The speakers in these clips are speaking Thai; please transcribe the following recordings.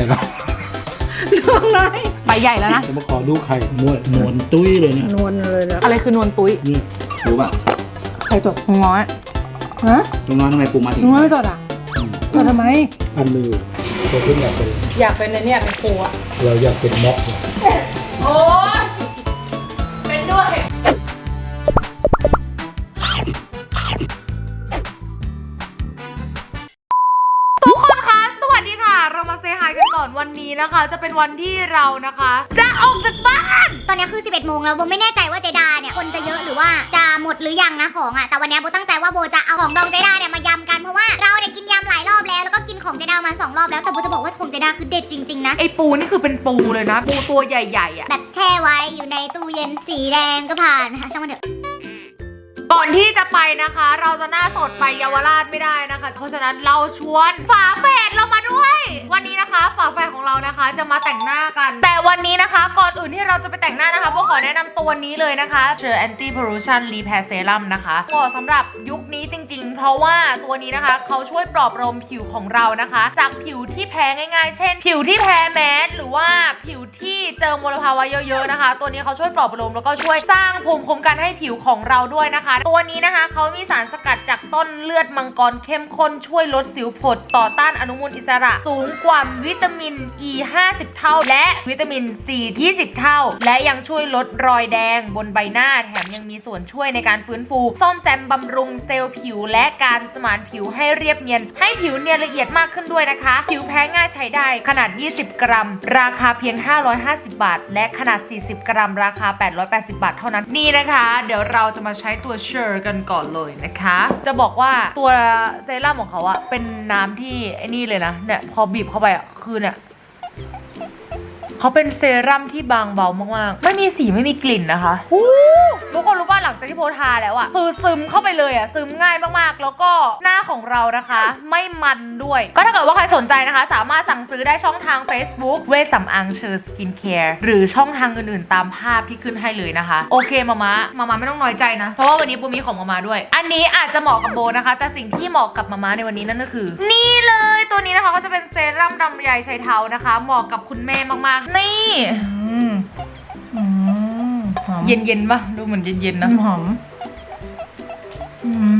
ข่เราเรื่องอะไรใบใหญ่แล้วนะ จะมาขอดูไข่มวนมวนตุ้ยเลยเนี่ยนวลเลยนะอะไรคือนวลตุ้ยเนี่ยรู้ป่ะใครจดน้อยฮะลุงน้อยทำไมปูมาถึงน้อยไม่จดอะจดทำไมอันมือตัวขึ้นอยากเป็นอยากเป็นในเนี่ยเป็นครูอะเราอยากเป็นม็อกเนี่ยโอ้ นก่อนวันนี้นะคะ จะเป็นวันที่เรานะคะ จะออกจากบ้าน ตอนนี้คือ 11 โมงแล้วโบไม่แน่ใจว่าเจดาเนี่ยคนจะเยอะหรือว่าจะหมดหรือยังนะของอะแต่วันนี้โบตั้งใจว่าโบจะเอาของดองเจดาเนี่ยมายำกันเพราะว่าเราเนี่ยกินยำหลายรอบแล้วแล้วก็กินของเจดามาสองรอบแล้วแต่โบจะบอกว่าของเจดาคือเด็ดจริงๆนะไอปูนี่คือเป็นปูเลยนะ ปูตัวใหญ่ๆอะแบบแช่ไว้อยู่ในตู้เย็นสีแดงก็ผ่านนะคะช่างมันเถอะ ก่อนที่จะไปนะคะ เราจะหน้าสดไปเยาวราชไม่ได้นะคะ เพราะฉะนั้นเราชวนฝาแฝดเรามาด้วย วันนี้นะคะฝาแฝดของเรานะคะ จะมาแต่งหน้ากัน แต่วันนี้นะคะ ก่อนอื่นที่เราจะไปแต่งหน้านะคะพวกขอแนะนำตัวนี้เลยนะคะเจอ anti pollution repair serum นะคะเหมาะสำหรับยุคนี้จริง ๆ เพราะว่าตัวนี้นะคะเขาช่วยปลอบประโลมผิวของเรานะคะ จากผิวที่แพ้ง่ายๆ เช่น ผิวที่แพ้แมสหรือว่าผิวที่เจอมลภาวะเยอะๆนะคะ ตัวนี้เขาช่วยปลอบประโลมแล้วก็ช่วยสร้างภูมิคุ้มกันให้ผิวของเราด้วยนะคะตัวนี้นะคะเขามีสารสกัดจากต้นเลือดมังกรเข้มข้นช่วยลดสิวผดต่อต้านอนุมูลอิสระ สูงกว่าวิตามิน E 50 เท่า และวิตามิน C 20 เท่า และยังช่วยลดรอยแดงบนใบหน้าแถมยังมีส่วนช่วยในการฟื้นฟูซ่อมแซมบำรุงเซลล์ผิว และการสมานผิวให้เรียบเนียน ให้ผิวเนียนละเอียดมากขึ้นด้วยนะคะ ผิวแพ้ง่ายใช้ได้ขนาด 20 กรัม ราคาเพียง 550 บาท และขนาด 40 กรัม ราคา 880 บาทเท่านั้นนี่นะคะ เดี๋ยวเราจะมาใช้ตัวชอร์กันก่อนเลยนะคะ จะบอกว่าตัวเซรั่มของเขาอะเป็นน้ำที่ไอ้นี่เลยนะเนี่ยพอบีบเข้าไปอะคือเนี่ยเขาเป็นเซรั่มที่บางเบามากๆ ไม่มีสีไม่มีกลิ่นนะคะอู้ ลังจากที่โพทาแล้วอะคือซึมเข้าไปเลยอะซึมง่ายมากๆ แล้วก็หน้าของเรานะคะ ไม่มันด้วย ก็ถ้าเกิดว่าใครสนใจนะคะ สามารถสั่งซื้อได้ช่องทาง Facebook เวสสำอางเชอร์สกินแคร์หรือช่องทางอื่นๆ ตามภาพที่ขึ้นให้เลยนะคะ โอเคมามามามาไม่ต้องน้อยใจนะ เพราะว่าวันนี้โบมีของมามาด้วย อันนี้อาจจะเหมาะกับโบนะคะ แต่สิ่งที่เหมาะกับมามาในวันนี้นั่นก็คือ นี่เลยตัวนี้นะคะก็จะเป็นเซรั่มดำใยชัยเทานะคะ เหมาะกับคุณแม่มากๆ นี่อืมอืมหอม เย็นๆป่ะ ดูเหมือนเย็นๆนะ หอมอืม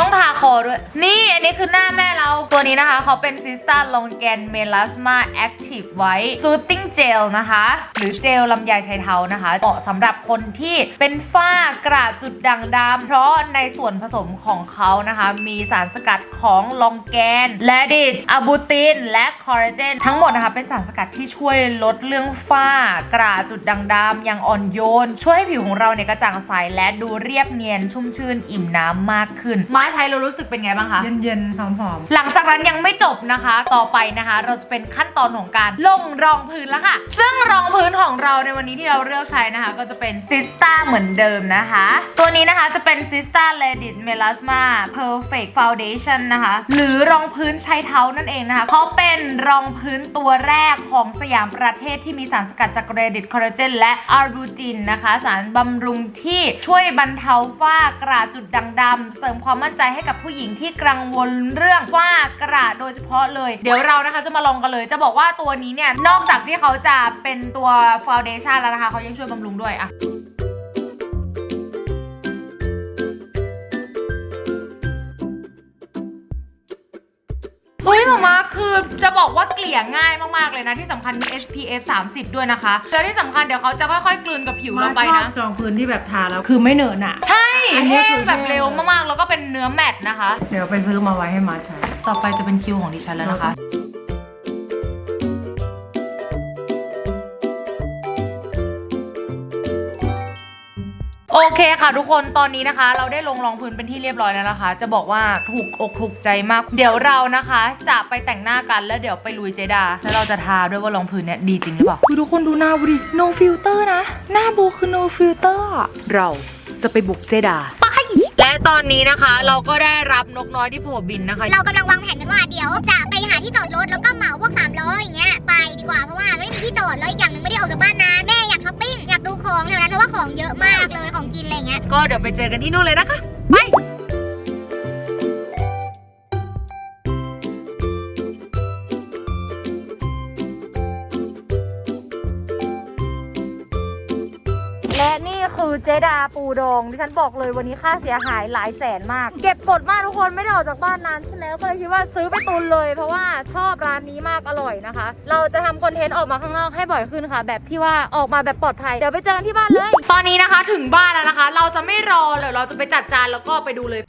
ต้องทาคอด้วย นี่อันนี้คือหน้าแม่เรา ตัวนี้นะคะ เขาเป็นซิสตาลองแกนเมล a สมาแอคทีฟไว้ซูตติ้งเจลนะคะ หรือเจลลำไยชัยเทานะคะเหมาะสำหรับคนที่เป็นฝ้ากระจุดด่างดำเพราะในส่วนผสมของเขานะคะ มีสารสกัดของลองแกนและดิชอะบูติน และคอลลาเจน ทั้งหมดนะคะเป็นสารสกัดที่ช่วยลดเรื่องฝ้ากระจุดด่างดำอย่างอ่อนโยน ช่วยให้ผิวของเราเนี่ยกระจ่างใสและดูเรียบเนียนชุ่มชื่นอิ่มน้ำมากขึ้นมาใช้เรารู้สึกเป็นไงบ้างคะ เย็นๆหอมหลังจากนั้นยังไม่จบนะคะ ต่อไปนะคะ เราจะเป็นขั้นตอนของการลงรองพื้นแล้วค่ะ ซึ่งรองพื้นของเราในวันนี้ที่เราเลือกใช้นะคะ ก็จะเป็นซิสตาเหมือนเดิมนะคะ ตัวนี้นะคะจะเป็นซิสตาเลดิตเมล a สมาเพอร์เฟกต์ฟาวเดชั่นนะคะ หรือรองพื้นใช้เท้านั่นเองนะคะเขาเป็นรองพื้นตัวแรกของสยามประเทศที่มีสารสกัดจากเรดิตคอลลาเจนและอาร์บูตินนะคะ สารบำรุงที่ช่วยบรรเทาฝ้ากระจุดด่างดำเสริมความมั่นใจให้กับผู้หญิงที่กังวลเรื่องฝ้ากระโดยเฉพาะเลย เดี๋ยวเรานะคะจะมาลองกันเลย จะบอกว่าตัวนี้เนี่ย นอกจากที่เขาจะเป็นตัวฟาวเดชันแล้วนะคะเขายังช่วยบำรุงด้วยอะเฮ้ยมามาคือจะบอกว่าเกลี่ยง่ายมาก ๆ เลยนะ ที่สำคัญมี SPF 30 ด้วยนะคะ แล้วที่สำคัญเดี๋ยวเขาจะค่อย ๆ กลืนกับผิวๆเราไปชอนะบจองพื้นที่แบบทาแล้วคือไม่เหนอะหนะ ใช่อันนี้แห้คืงอแบบแห้งเร็วมาก ๆ แล้วก็เป็ นเนื้อแมตต์นะคะ เดี๋ยวไปซื้อมาไว้ให้มาใช้ต่อไปจะเป็นคิวของดิฉันแล้วนะคะ โอเคค่ะทุกคนตอนนี้นะคะ เราได้ลงรองพื้นเป็นที่เรียบร้อยแล้วนะคะ จะบอกว่าถูกอกถูกใจมาก เดี๋ยวเรานะคะ จะไปแต่งหน้ากันแล้วเดี๋ยวไปลุยเจดา แล้วเราจะทาด้วยว่ารองพื้นเนี่ยดีจริงหรือเปล่าคือทุกคนดูหน้าบูดิ no filter นะ หน้าบูคือ no filter อะเราจะไปบุกเจดาไป และตอนนี้นะคะเราก็ได้รับนกน้อยที่โผล่บินนะคะ เรากำลังวางแผนกันว่าเดี๋ยวจะไปหาที่จอดรถแล้วก็เหมาพวกสามล้ออย่างเงี้ยไปดีกว่าเพราะว่าไม่มีที่จอดแล้วอีกอย่างหนึ่งไม่ได้ออกจากบ้านนานแม่อยากช้อปปิ้งอยากดูของแถวนั้นเพราะว่าของเยอะมากเลยของกินอะไรเงี้ยก็เดี๋ยวไปเจอกันที่นู่นเลยนะคะไป คือเจดาปูดองที่ฉันบอกเลยวันนี้ค่าเสียหายหลายแสนมาก เก็บกดมากทุกคนไม่ได้ออกจากบ้านนานใช่ไหมก็เลยคิดว่าซื้อไปตุนเลย เพราะว่าชอบร้านนี้มากอร่อยนะคะ เราจะทำคอนเทนต์ออกมาข้างนอกให้บ่อยขึ้นค่ะ แบบที่ว่าออกมาแบบปลอดภัยเดี๋ยวไปเจอกันที่บ้านเลย ตอนนี้นะคะถึงบ้านแล้วนะคะ เราจะไม่รอเลยเราจะไปจัดจานแล้วก็ไปดูเลย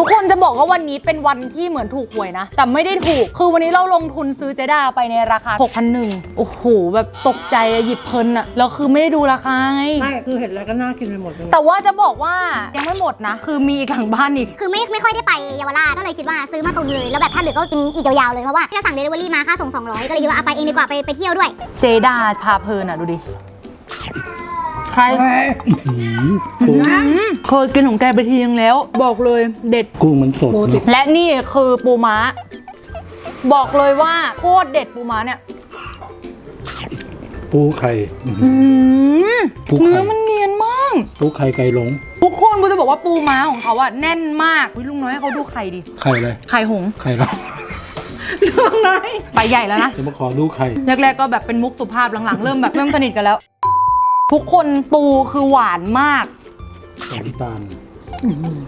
ทุกคนจะบอกว่าวันนี้เป็นวันที่เหมือนถูกหวยนะ แต่ไม่ได้ถูก คือวันนี้เราลงทุนซื้อเจด้าไปในราคา 6,001โอ้โห แบบตกใจอะหยิบเพลินอะแล้วคือไม่ได้ดูราคาไง ใช่คือเห็นแล้วก็น่ากินไปหมดเลยแต่ว่าจะบอกว่ายังไม่หมดนะ คือมีอีกหลังบ้านอีก คือไม่ไม่ค่อยได้ไปเยาวราชก็เลยคิดว่าซื้อมาตุนเลย แล้วแบบถ้าเหลือก็กินอีกยาวๆเลย เพราะว่าถ้าสั่งเดลิเวอรี่มาค่าส่ง 200 ก็เลยคิดว่าเอาไปเองดีกว่าไปไปเที่ยวด้วย เจดาพาเพลินอะดูดิใครหืมปูอืมเคยกินของแกไปทีนึงแล้ว บอกเลยเด็ด กุ้งมันสดเนอะและนี่คือปูม้า บอกเลยว่าโคตรเด็ดปูม้าเนี่ยปูไข่อื้อหือือมปูไข่ เนื้อมันเนียนมาก ปูไข่ไก่หลง ทุกคนกูจะบอกว่าปูม้าของเขาอะแน่นมากวิลุงน้อยให้เขาดูไข่ดิ ไข่อะไร ไข่หงส์ไข่เรา ลุงน้อย ไปใหญ่แล้วนะ จะมาขอดูไข่ แรกๆก็แบบเป็นมุกสุภาพหลังๆ เริ่มแบบเริ่มสนิทกันแล้ว ทุกคนปูคือหวานมากใส่น้ำตาลอื้อหือ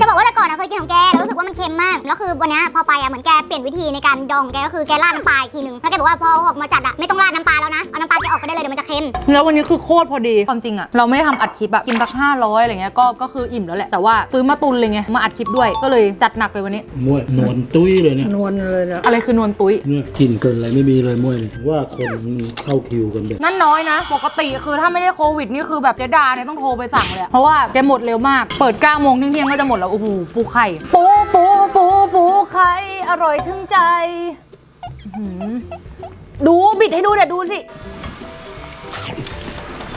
จะบอกว่าแต่ก่อนอะเคยกินของแกแล้วรู้สึกว่ามันเค็มมาก แล้วคือวันเนี้ยพอไปอะเหมือนแกเปลี่ยนวิธีในการดองของแกก็คือแกราดน้ำปลาอีกทีหนึงแล้วแกบอกว่าพอออกมาจัดอะไม่ต้องราดน้ำปลาแล้วนะ เอาน้ำปลาแกออกไปได้เลยเดี๋ยวมันจะเค็ม แล้ววันนี้คือโคตรพอดี ความจริงอะเราไม่ได้ทำอัดคลิปอะกินสักห้าร้อยอะไรเงี้ยก็ก็คืออิ่มแล้วแหละแต่ว่าซื้อมาตุนเลยไงมาอัดคลิปด้วยก็เลยจัดหนักเลยวันนี้ มวยนวลตุ้ยเลยเนี่ยนวลเลยนะอะไรคือนวลตุ้ยเนี่ยกลิ่นเกินอะไรไม่มีเลยมวยเนี่ยว่าคนมันเข้าคิวกันแบบนั่นน้อยนะ ปกติคือถ้าไม่ได้โควิดนี่คือแบบเจดาเนี่ยต้องโทรไปสั่งเลยอะเพราะว่าแกหมดเร็วมากเปิด9โมงเที่ยงๆก็จะหมดแล้วโอ้โหปูไข่ ปูปูปูปูไข่อร่อยถึงใจอื้อหือดูบิดให้ดูเดี๋ยวดูสิ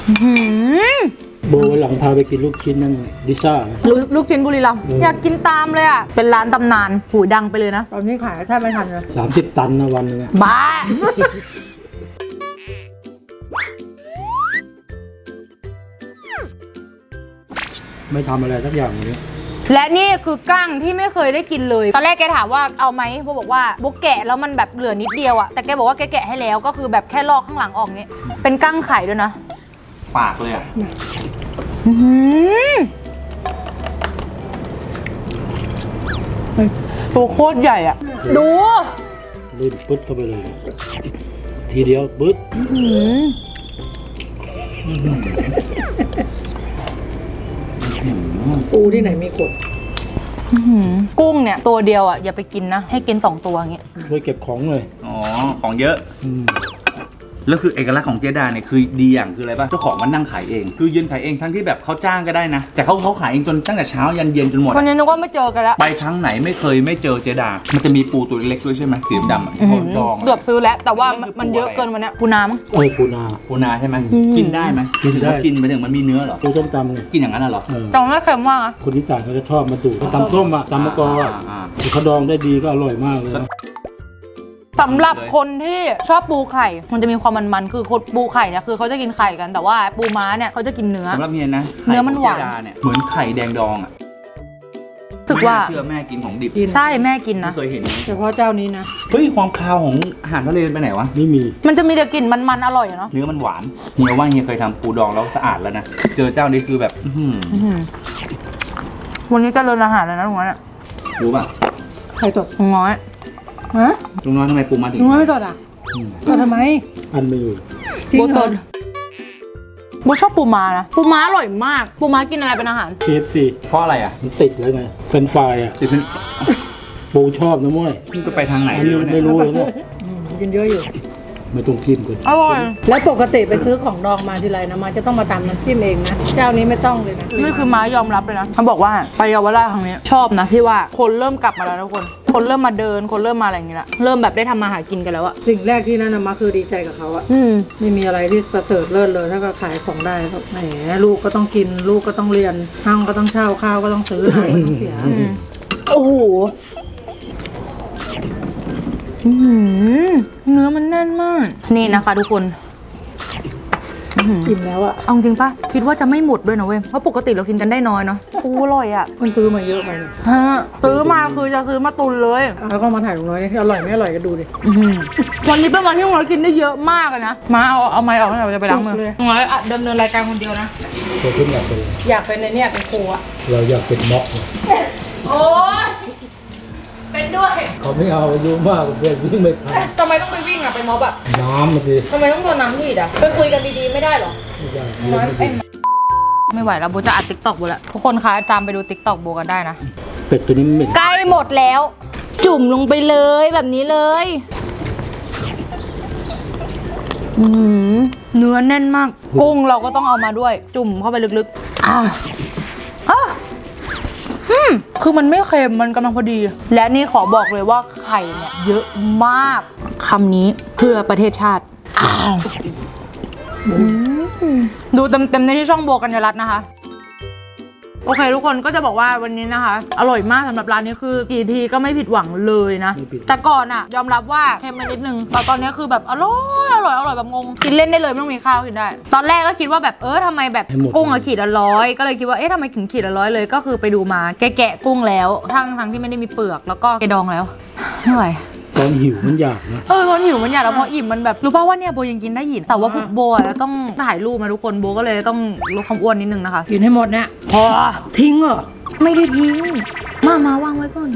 อื้อหือโบวันหลังพาไปกินลูกชิ้นนั่นดิซ่า ลูกลูกชิ้นบุรีรัมย์อืมอยากกินตามเลยอะ เป็นร้านตำนานหูดังไปเลยนะ ตอนนี้ขายแทบไม่ทันเลยสามสิบตันนะวันหนึงอะบ้า ไม่ทำอะไรสักอย่างเลยและนี่คือกั้งที่ไม่เคยได้กินเลย ตอนแรกแกถามว่าเอาไหมโบบอกว่าโบแกะแล้วมันแบบเหลือนิดเดียวอะแต่แกบอกว่าแกแกะให้แล้วก็คือแบบแค่ลอกข้างหลังออกนี้เป็นกั้งไข่ด้วยนะ ปากเลยอะอื้อหือตัวโคตรใหญ่อะดู ลื่นปึ๊ดเข้าไปเลย ทีเดียวปึ๊ดอื้อหือ ปูที่ไหนมีขดอื้อหือกุ้งเนี่ยตัวเดียวอะอย่าไปกินนะ ให้กินสองตัวอย่างเงี้ยช่วยเก็บของเลยอ๋อ ของเยอะ อืม แล้วคือเอกลักษณ์ของเจดาเนี่ยคือดีอย่างคืออะไรป่ะเจ้าของมันนั่งขายเอง คือยืนขายเองทั้งที่แบบเขาจ้างก็ได้นะ แต่เขาเขาขายเองจนตั้งแต่เช้ายันเย็นจนหมดวันอะนี้นึกว่าไม่เจอกันแล้วไปครั้งไหนไม่เคยไม่เจอเจดา มันจะมีปูตัวเล็กๆด้วยใช่ไหมสีดำๆอะอื้อเขาหือดองอะเกือบซื้อแล้ว แต่ว่ามันมันคือมันเยอะปูอะไรเกินวันเนี้ยปูนามั้งเออปูนา ปูนาใช่ไหมอืม กินได้ไหมกินได้กินไปถึงมันมีเนื้อเหรอ ปูส้มตำไงกินอย่างนั้นน่ะเหรอเออแต่มันไม่เค็มมากอะคนที่สานเขาจะชอบมาดูเขาตำส้มอะตำมะกออะอ่า เขาดองได้ดีก็อร่อยมากเลยนะ สำหรับคนที่ชอบปูไข่ มันจะมีความมันๆ คือคนปูไข่เนี่ยคือเขาจะกินไข่กัน แต่ว่าปูม้าเนี่ยเขาจะกินเนื้อ สำหรับเฮียนะเนื้อมันหวานไข่ของเจดเนี่ยเหมือนไข่แดงดองอะรู้สึกว่า ไม่น่เชื่อแม่กินของดิบกิน ใช่แม่กินไม่นะ เคยเห็นเฉพาะเจ้านี้นะ เฮ้ยความคาวของอาหารทะเลไปไหนวะไม่มี มันจะมีแต่กลิ่นมันๆ อร่อยอะเนาะเนื้อมันหวานเฮียว่าเฮียเคยทำปูดองแล้วสะอาดแล้วนะเจอเจ้านี้คือแบบอื้อหืออื้อหือวันนี้เจะเริญอาหารแล้วนะลุงน้อยอะรู้ป่ะใครตดลุงน้อย ฮะลุงน้อยทำไมปูมาถึงลุงน้อยไม่ตดอะอืมตดทำไม อันไม่อยู่จริงโบเหรตอนโบชอบปูม้านะปูม้าอร่อยมาก ปูม้ากินอะไรเป็นอาหาร KFC เพราะอะไรอะมันติดแล้วไงเฟรนช์ฟรายอะติดเป็นปูชอบนะม้วยนี่ก็ไปทางไหนอันนี้วะเนี่ยไม่รู้เลยเนี่ยอืมกินเยอะอยู่ ไม่ต้องกินก่อนอร่อย แล้วปกติไปซื้อของดองมาทีไรนะมาจะต้องมาตำน้ำจิ้มเองนะเจ้านี้ไม่ต้องเลยนะนี่คือม้ายอมรับเลยนะเขาบอกว่าไปเยาวราชครั้งนี้ชอบนะพี่ว่าคนเริ่มกลับมาแล้วนะทุกคน คนเริ่มมาเดินคนเริ่มมาอะไรอย่างเงี้ยละเริ่มแบบได้ทำมาหากินกันแล้วอะสิ่งแรกที่นั่นนะมาคือดีใจกับเขาอะอืมไม่มีอะไรที่ประเสริฐเลิศเลยถ้าก็ขายของได้ก็แหมลูกก็ต้องกินลูกก็ต้องเรียนห้างก็ต้องเช่าข้าวก็ต้องซื้อหาก็ต้องเสียอืมโอ้โห อื้อหือเนื้อมันแน่นมาก นี่นะคะทุกคนอิ่มแล้วอะ เอาจริงปะคิดว่าจะไม่หมดด้วยนะเว้ย เพราะปกติเรากินกันได้น้อยเนาะปูอร่อยอะมันซื้อมาเยอะไปเนี่ยฮะซื้อมาคือจะซื้อมาตุนเลย แล้วก็มาถ่ายลุงน้อยนี่อร่อยไม่อร่อยก็ดูดิ อื้อหือวันนี้เป็นวันที่ลุงน้อยกินได้เยอะมากเลยนะ มาเอาเอาไม้ออกให้เราจะไปล้างมือเลยลุงน้อยอะดำเนินรายการคนเดียวนะ ตัวขึ้นอยากเป็นอยากเป็นในเนี่ยเป็นครูอะเราอยากเป็นม็อกเนี่ยโอ้ยเป็น ด้วยเขาไม่เอาอายุมากเพื่อนวิ่งไม่ทันทำไมต้องไปวิ่งอะไปม็อบอะน้ำมาสิทำไมต้องโดนน้ำพืชอะไปคุยกันดีๆไม่ได้หรอไม่อยากเรียนไม่ดีไม่ไหวแล้วโบจะอัดติ๊กต็อกโบแล้วทุกคนคะตามไปดูติ๊กต็อกโบกันได้นะเป็ดตัวนี้มันเหม็นใกล้หมดแล้ว จุ่มลงไปเลยแบบนี้เลยอืมเนื้อแน่นมาก กุ้งเราก็ต้องเอามาด้วย จุ่มเข้าไปลึกๆอ่าอะอืม คือมันไม่เค็มมันกำลังพอดี และนี่ขอบอกเลยว่าไข่เนี่ยเยอะมากคำนี้เพื่อประเทศชาติอ้าวอืมดูเต็มๆในที่ช่องโบกัญญารัตน์นะคะ โอเค ทุกคนก็จะบอกว่าวันนี้นะคะ อร่อยมากสำหรับร้านนี้คือกี่ทีก็ไม่ผิดหวังเลยนะ ไม่ผิด แต่ก่อนอะยอมรับว่าเค็มไปนิดนึงแต่ตอนนี้คือแบบอร่อยอร่อยอร่อยแบบงงกินเล่นได้เลยไม่ต้องมีข้าวกินได้ ตอนแรกก็คิดว่าแบบเออทำไมแบบกุ้งอะขีดละร้อยก็เลยคิดว่าเอ๊ะทำไมถึงขีดละร้อยเลยก็คือไปดูมาแกะแกะกุ้งแล้วทั้งทั้งที่ไม่ได้มีเปลือกแล้วก็แกะดองแล้วไม่ไหวต อนหิวมันอยากนะเออตอนหิวมันอยากแล้วพออิ่มมันแบบรู้ป่าวว่าเนี่ยโบยังกินได้หยินแต่ว่าโบอะต้องถ่ายรูปมาทุกคนโบก็เลยต้องลดความอ้วนนิดนึงนะคะกินให้หมดเนี่ยพอทิ้งเหรอไม่ได้ทิ้งมา มาวางไว้ก่อน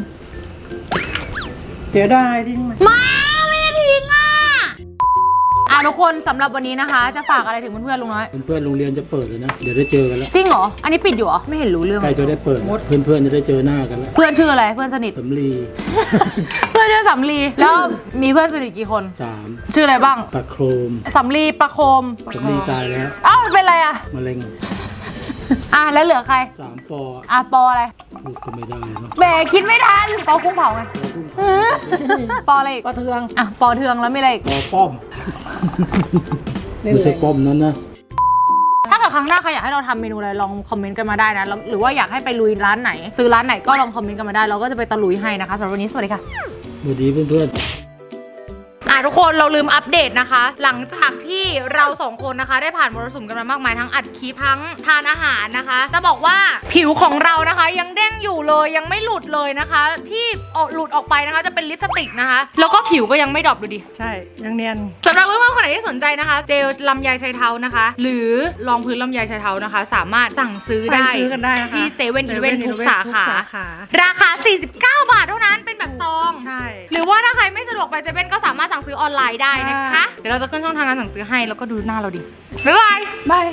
เสียดายทิ้งไหมมาไม่ได้ทิ้งอะ อะทุกคนสำหรับวันนี้นะคะ จะฝากอะไรถึงเพื่อนๆลุงน้อย เพื่อนๆโรงเรียนจะเปิดแล้วนะ เดี๋ยวได้เจอกันแล้วจริงเหรอ อันนี้ปิดอยู่เหรอ ไม่เห็นรู้เรื่อง ใกล้จะได้เปิดแล้วเพื่อนๆจะได้เจอหน้ากันแล้วเพื่อนชื่ออะไร เพื่อนสนิท สำลีเพื่อนชื่อสำลีแล้วมีเพื่อนสนิทกี่คน สามชื่ออะไรบ้างตะโครมสำลีประโคมสำลีตายแล้วอ้าวเป็นอะไรอะมะเร็งอะแล้วเหลือใครสามปออะปออะไรพูดก็ไม่ได้เนาะแหมคิดไม่ทันปอกุ้งเผาไงปออะไรอีกปลาเทืองอะปอเทืองแล้วมีอะไรอีกปอป้อม ไม่ใช่ป้อมนั้นนะ ถ้าเกิดครั้งหน้าใครอยากให้เราทำเมนูอะไรลองคอมเมนต์กันมาได้นะแล้วหรือว่าอยากให้ไปลุยร้านไหน ซื้อร้านไหนก็ลองคอมเมนต์กันมาได้ เราก็จะไปตะลุยให้นะคะสำหรับวันนี้สวัสดีค่ะ สวัสดีเพื่อนๆอะทุก คนเราลืมอัปเดตนะคะ หลังจากที่เราสองคนนะคะ ได้ผ่านมรสุมกันมามากมายทั้งอัดคลิปทั้งทานอาหารนะคะ จะบอกว่าผิวของเรานะคะ ยังเด้งอยู่เลยยังไม่หลุดเลยนะคะ ที่ออกหลุดออกไปนะคะ จะเป็นลิปสติกนะคะ แล้วก็ผิวก็ยังไม่ดรอปดูดิใช่ยังเนียนสำหรับเพื่อนๆคนไหนที่สนใจนะคะ เจลลำไยชายเท้านะคะ หรือรองพื้นลำไยชายเท้านะคะ สามารถสั่งซื้อได้ไปซื้อกันได้นะคะที่เซเว่นอีเวนทุกสาขาขาราคา 49 บาทเท่านั้นเป็นแบบซอง ใช่ หรือว่าถ้าใครไม่สะดวกไปเซเว่นก็สามารถสั่งซื้อออนไลน์ได้นะคะค่ะเดี๋ยวเราจะขึ้นช่องทางการสั่งซื้อให้แล้วก็ดูหน้าเราดิ บ๊ายบาย บาย